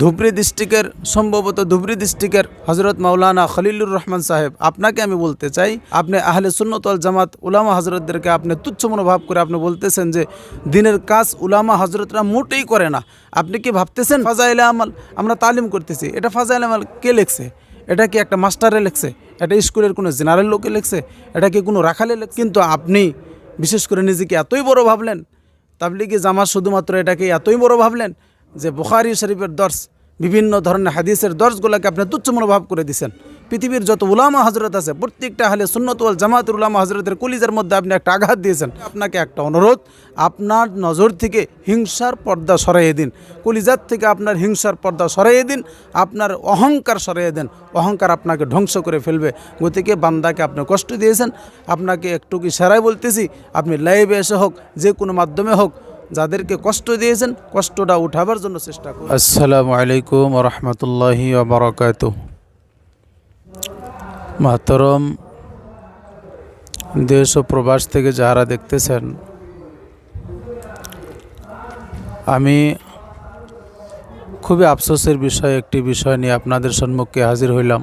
ধুবড়ি ডিস্ট্রিক্টের, সম্ভবত ধুবড়ি ডিস্ট্রিক্টের হজরত মাওলানা খলিলুর রহমান সাহেব, আপনাকে আমি বলতে চাই, আপনি আহলে সুন্নতল জামাত, উলামা হজরতদেরকে আপনি তুচ্ছ মনোভাব করে আপনি বলতেছেন যে, দিনের কাজ উলামা হজরতরা মোটেই করে না। আপনি কি ভাবতেছেন? ফাজাইলে আমাল, আমরা তালিম করতেছি। এটা ফাজাইলে আমাল কে লেখছে? এটা কি একটা মাস্টারে লেখছে? এটা স্কুলের কোনো জেনারেল লোকে লেখছে? এটা কি কোনো রাখালে লেখছে? কিন্তু আপনি বিশেষ করে নিজেকে এতই বড় ভাবলেন, তাবলিগি জামাত শুধুমাত্র এটাকে এতই বড় ভাবলেন যে বুখারি শরীফের দর্শ, বিভিন্ন ধরনের হাদিসের দর্শগুলোকে আপনি তুচ্ছ মনোভাব করে দিছেন। পৃথিবীর যত উলামা হজরত আছে, প্রত্যেকটা হালে সুন্নতওয়াল জামাতুল উলামা হজরতের কলিজার মধ্যে আপনি একটা আঘাত দিয়েছেন। আপনাকে একটা অনুরোধ, আপনার নজর থেকে হিংসার পর্দা সরাইয়ে দিন। কলিজার থেকে আপনার হিংসার পর্দা সরাইয়ে দিন, আপনার অহংকার সরাইয়ে দেন। অহংকার আপনাকে ধ্বংস করে ফেলবে। গতিকে বান্দাকে আপনি কষ্ট দিয়েছেন। আপনাকে একটু কি সেরাই বলতেছি, আপনি লাইভে এসে হোক যে কোনো মাধ্যমে হোক যাদেরকে কষ্ট দিয়েছেন, কষ্টটা উঠাবার জন্য চেষ্টা করুন। আসসালামু আলাইকুম রহমতুল্লাহি বারকাত মাহতরম, দেশ ও প্রবাস থেকে যারা দেখতেছেন, আমি খুবই আফসোসের বিষয়, একটি বিষয় নিয়ে আপনাদের সম্মুখে হাজির হইলাম।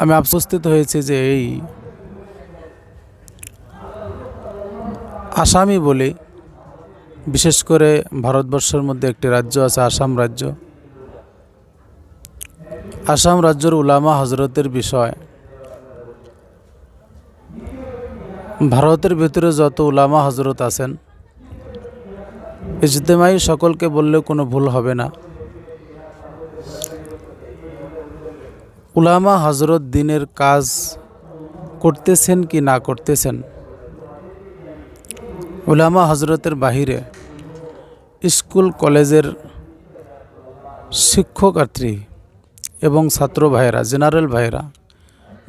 আমি আফসোসিত হয়েছি যে এই আসামি বলি, বিশেষ করে ভারতবর্ষের মধ্যে একটি রাজ্য আছে আসাম রাজ্য। আসাম রাজ্যের উলামা হজরতের বিষয়। ভারতের ভিতরে যত উলামা হজরত আছেন, ইজতেমাই সকলকে বললে কোনো ভুল হবে না। উলামা হজরত দিনের কাজ করতেছেন কি না করতেছেন? উলামা হজরতের বাহিরে স্কুল কলেজের শিক্ষকার্থী এবং ছাত্র ভাইয়েরা, জেনারেল ভাইয়েরা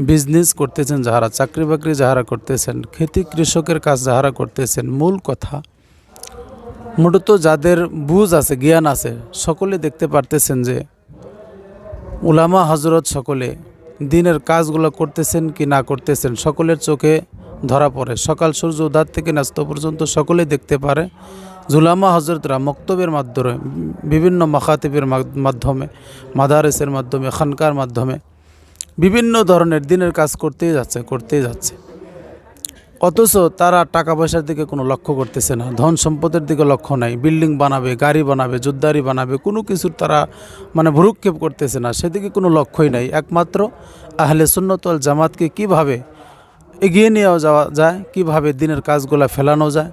বিজনেস করতেছেন, যাহারা চাকরি বাকরি যাহারা করতেছেন, খেতি কৃষকের কাজ যাহারা করতেছেন, মূল কথা মূলত যাদের বুঝ আছে, জ্ঞান আছে, সকলে দেখতে পারতেছেন যে উলামা হজরত সকলে দিনের কাজগুলো করতেছেন কি না করতেছেন, সকলের চোখে ধরা পড়ে। সকাল সূর্য উদার থেকে নাস্ত পর্যন্ত সকলেই দেখতে পারে। জুলামা হজরতরা মক্তবের মাধ্যমে, বিভিন্ন মাখাতিবের মাধ্যমে, মাদারেসের মাধ্যমে, খানকার মাধ্যমে বিভিন্ন ধরনের দিনের কাজ করতেই যাচ্ছে করতেই যাচ্ছে। অথচ তারা টাকা পয়সার দিকে কোনো লক্ষ্য করতেছে না, ধন সম্পদের দিকে লক্ষ্য নাই, বিল্ডিং বানাবে, গাড়ি বানাবে যোদ্ধারি বানাবে, কোনো কিছুর তারা মানে ভ্রুক্ষেপ করতেছে না, সেদিকে কোনো লক্ষ্যই নাই। একমাত্র আহলে সুন্নতল জামাতকে কীভাবে এগিয়ে নিয়ে যাওয়া যায়, কীভাবে দিনের কাজগুলা ফেলানো যায়।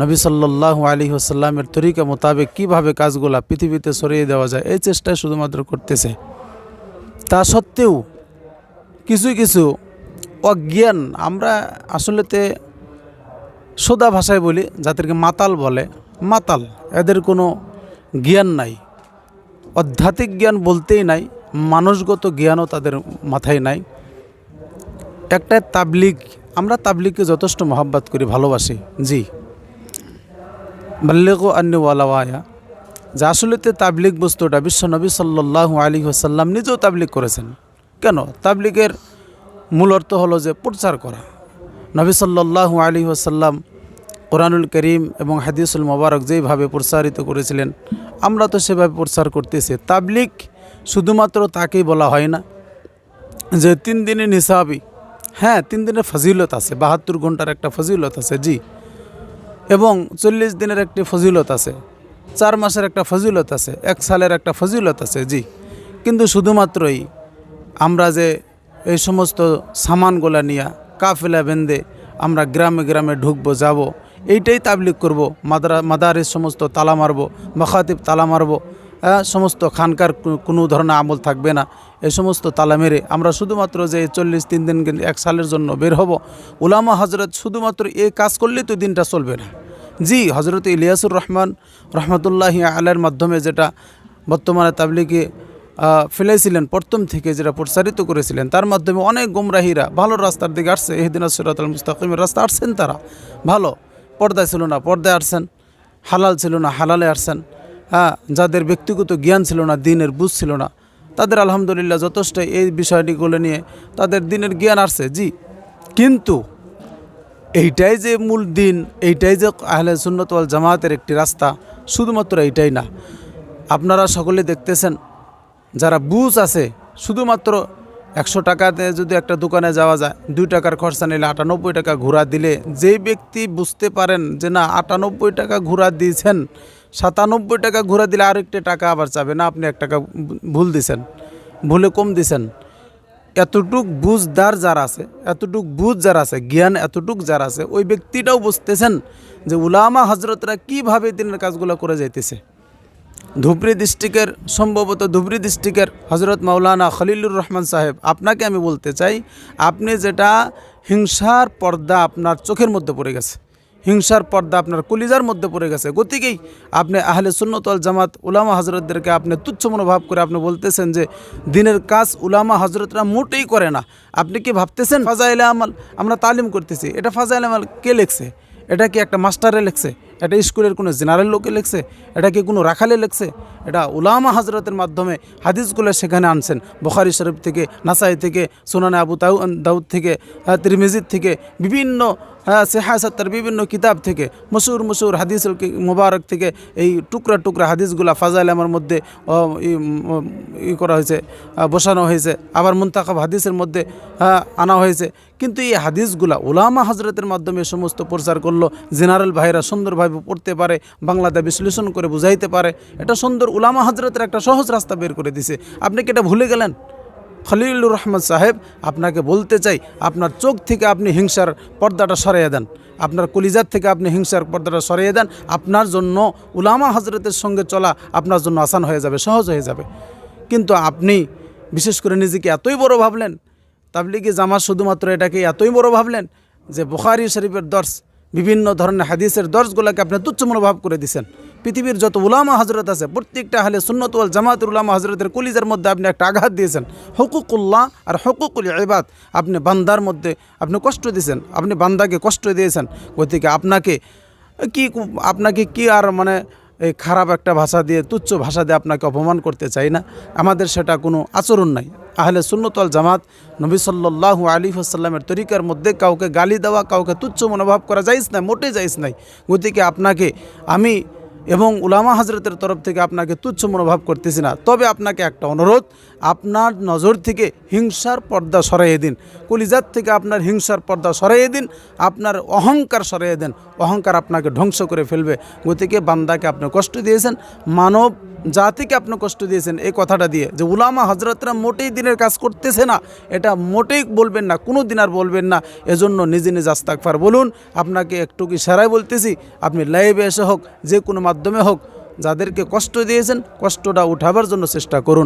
নবী সাল্লাহ আলী আসাল্লামের তরিকা মোতাবেক কীভাবে কাজগুলা পৃথিবীতে সরিয়ে দেওয়া যায়, এই চেষ্টায় শুধুমাত্র করতেছে। তা সত্ত্বেও কিছু কিছু অজ্ঞান, আমরা আসলেতে সোদা ভাষায় বলি, যাদেরকে মাতাল বলে, মাতাল, এদের কোনো জ্ঞান নাই। আধ্যাত্মিক জ্ঞান বলতেই নাই, মানুষগত জ্ঞানও তাদের মাথায় নাই। একটা তাবলিগ, আমরা তাবলিগকে যথেষ্ট মহাব্বাত করি, ভালোবাসি। জি। বাল্লেগো আন্নিওয়ালাওয়ায়া যা আসলেতে তাবলিগ বস্তুটা বিশ্বনবী সাল্লাহ আলী আসাল্লাম নিজেও তাবলিগ করেছেন। কেন? তাবলিগের মূল অর্থ হলো যে প্রচার করা। নবী সাল্লাহ আলী আসাল্লাম কোরআনুল করিম এবং হাদিসুল মোবারক যেইভাবে প্রসারিত করেছিলেন, আমরা তো সেভাবে প্রচার করতেছি। তাবলিগ শুধুমাত্র তাকেই বলা হয় না যে তিন দিনের নিসাবি হ্যাঁ তিন দিনের ফজিলত আছে, বাহাত্তর ঘণ্টার একটা ফজিলত আছে, জি। এবং চল্লিশ দিনের একটি ফজিলত আছে, চার মাসের একটা ফজিলত আছে, এক সালের একটা ফজিলত আছে, জি। কিন্তু শুধুমাত্রই আমরা যে এই সমস্ত সামানগুলা নিয়ে কাফেলা বেঁধে আমরা গ্রামে গ্রামে ঢুকবো, যাব, এইটাই তাবলিক করব, মাদারা মাদারের সমস্ত তালা মারব, মখাতিব তালা মারব সমস্ত খানকার কোনো ধরনের আমল থাকবে না। এই সমস্ত তালা মেরে আমরা শুধুমাত্র যে চল্লিশ তিন দিন এক সালের জন্য বের হব, উলামা হজরত শুধুমাত্র এই কাজ করলে তো দিনটা চলবে না। জি হজরত ইলিয়াসুর রহমান রহমতুল্লাহ আলের মাধ্যমে যেটা বর্তমানে তাবলিকে ফেলেছিলেন প্রথম থেকে যেটা প্রসারিত করেছিলেন, তার মাধ্যমে অনেক গুমরাহিরা ভালো রাস্তার দিকে আসছে। এহদিন সিরাতুল মুস্তাকিমের রাস্তা আসছেন তারা। ভালো, পর্দায় ছিল না, পর্দায় আসছেন, হালাল ছিল না, হালালে আসছেন। হ্যাঁ যাদের ব্যক্তিগত জ্ঞান ছিল না, দিনের বুঝ ছিল না, তাদের আলহামদুলিল্লাহ যথেষ্ট এই বিষয়টি বিষয়টিগুলো নিয়ে তাদের দিনের জ্ঞান আসছে, জি। কিন্তু এইটাই যে মূল দিন, এইটাই যে আহলে সুন্নত ওয়াল জামাতের একটি রাস্তা, শুধুমাত্র এইটাই না। আপনারা সকলে দেখতেছেন, যারা বুঝ আছে, শুধুমাত্র একশো টাকাতে যদি একটা দোকানে যাওয়া যায়, দুই টাকার খরচা নিলে আটানব্বই টাকা ঘোরা দিলে, যেই ব্যক্তি বুঝতে পারেন যে না, আটানব্বই টাকা ঘোরা দিয়েছেন সাতানব্বই টাকা ঘুরে দিলে আরেকটা টাকা আবার চাবে। না, আপনি এক টাকা ভুল দিছেন। ভুলে কম দিছেন। এতটুক বুঝদার যারা আছে, এতটুক বুঝ যারা আছে, জ্ঞান এতটুক যারা আছে, ওই ব্যক্তিটাও বুঝতেছেন যে উলামা হজরতরা কীভাবে দিনের কাজগুলো করে যাইতেছে। ধুবড়ি ডিস্ট্রিক্টের সম্ভবত ধুবড়ি ডিস্ট্রিক্টের হজরত মাওলানা খলিলুর রহমান সাহেব, আপনাকে আমি বলতে চাই, আপনি যেটা হিংসার পর্দা আপনার চোখের মধ্যে পড়ে গেছে। হিংসার পর্দা আপনার কলিজার মধ্যে পড়ে গেছে। গতিকেই আপনি আহলে সুন্নতল জামাত, উলামা হজরতদেরকে আপনি তুচ্ছ মনোভাব করে আপনি বলতেছেন যে, দিনের কাজ উলামা হজরতরা মোটেই করে না। আপনি কি ভাবতেছেন? ফাজাইলে আমাল, আমরা তালিম করতেছি। এটা ফাজাইল আমাল কে লেখছে? এটা কি একটা মাস্টারে লেখছে? এটা স্কুলের কোনো জেনারেল লোকে লেখছে এটা কি কোনো রাখালে লেখছে? এটা উলামা হাজরতের মাধ্যমে হাদিসগুলো সেখানে আনছেন। বখারি শরীফ থেকে নাসাই থেকে সুনানে আবু তাউ দাউদ থেকে আহ, তিরমিজির থেকে বিভিন্ন সেহাসাত্তার বিভিন্ন কিতাব থেকে মশুর মশুর হাদিস মুবারক থেকে এই টুকরা টুকরা হাদিসগুলা ফাজাইল আমার মধ্যে ই, করা হয়েছে বসানো হয়েছে আবার মুন্তাখাব হাদিসের মধ্যে আনা হয়েছে। কিন্তু এই হাদিসগুলা ওলামা হজরতের মাধ্যমে সমস্ত প্রচার করল জেনারেল ভাইরা সুন্দরভাবে পড়তে পারে, বাংলাতে বিশ্লেষণ করে বুঝাইতে পারে। এটা সুন্দর উলামা হজরতের একটা সহজ রাস্তা বের করে দিছে। আপনি কি এটা ভুলে গেলেন? খলিলুর রহমান সাহেব আপনাকে বলতে চাই, আপনার চোখ থেকে আপনি হিংসার পর্দাটা সরিয়ে দেন। আপনার কলিজার থেকে আপনি হিংসার পর্দাটা সরিয়ে দেন। আপনার জন্য উলামা হজরতের সঙ্গে চলা আপনার জন্য আসান হয়ে যাবে, সহজ হয়ে যাবে। কিন্তু আপনি বিশেষ করে নিজেকে এতই বড় ভাবলেন, তাবলিগে জামাত শুধুমাত্র এটাকে এতই বড় ভাবলেন যে বুখারি শরীফের দর্শ বিভিন্ন ধরনের হাদিসের দর্শগুলোকে আপনি তুচ্ছ মনোভাব করে দিছেন। পৃথিবীর যত উলামা হজরত আছে, প্রত্যেকটা হালে সুন্নতওয়াল জামাতুল উলামা হজরতের কুলিজের মধ্যে আপনি একটা আঘাত দিয়েছেন। হকুকুল্লাহ আর হকুকুল এবাদ আপনি বান্দার মধ্যে আপনি কষ্ট দিয়েছেন আপনি বান্দাকে কষ্ট দিয়েছেন। গতিকে আপনাকে কি আপনাকে কি আর মানে এই খারাপ একটা ভাষা দিয়ে, তুচ্ছ ভাষা দিয়ে আপনাকে অপমান করতে চাই না। আমাদের সেটা কোনো আচরণ নাই। আহলে সুন্নতল জামাত, নবী সাল্লাল্লাহু আলী আসাল্লামের তরিকার মধ্যে কাউকে গালি দেওয়া, কাউকে তুচ্ছ মনোভাব করা যাইস না মোটে যাইস নাই। গতিকে আপনাকে আমি এবং উলামা হজরতের তরফ থেকে আপনাকে তুচ্ছ মনোভাব করতেছি না। তবে আপনাকে একটা অনুরোধ, আপনার নজর থেকে হিংসার পর্দা সরাইয়ে দিন। কলিজাত থেকে আপনার হিংসার পর্দা সরাইয়ে দিন, আপনার অহংকার সরাইয়ে দেন। অহংকার আপনাকে ধ্বংস করে ফেলবে। গতিকে বান্দাকে আপনি কষ্ট দিয়েছেন, মানব জাতিকে আপনি কষ্ট দিয়েছেন এই কথাটা দিয়ে। যে উলামা হজরতরা মোটেই দিনের কাজ করতেছে না, এটা মোটেই বলবেন না কোনো দিন আর বলবেন না। এজন্য নিজে নিজে আস্তাকফার বলুন। আপনাকে একটু কি সারাই বলতেছি, আপনি লাইভে এসে হোক, যে কোনো মাধ্যমে হোক, যাদেরকে কষ্ট দিয়েছেন, কষ্টটা উঠাবার জন্য চেষ্টা করুন।